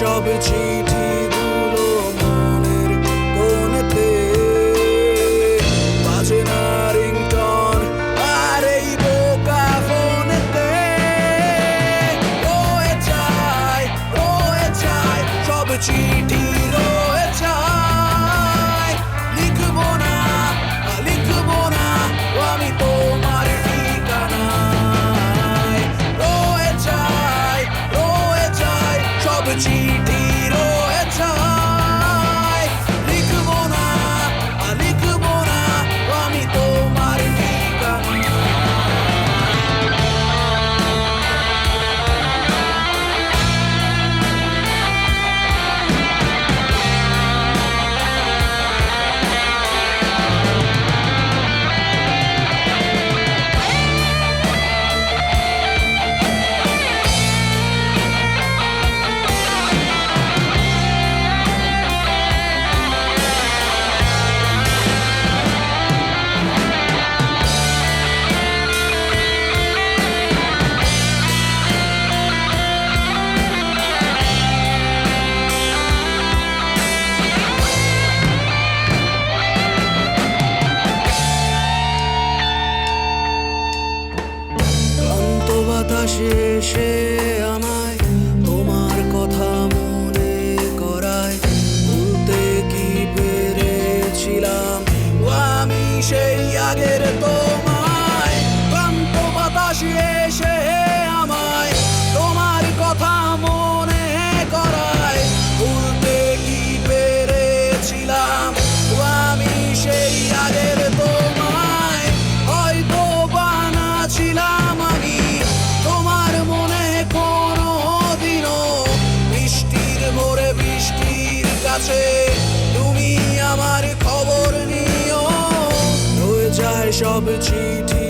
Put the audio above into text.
সব চিঠিগুলো মনের কোনেতে বাজে না রিংটন, আর এই বোকা ফোনেতে। রয়ে যায় রয়ে যায় সব চিঠি। সে আমায় তোমার কথা মনে করায়। ভুলতে কি পেরেছিলাম? আমি সেই আগের তোমায়। ক্লান্ত বাতাসে সব চিঠি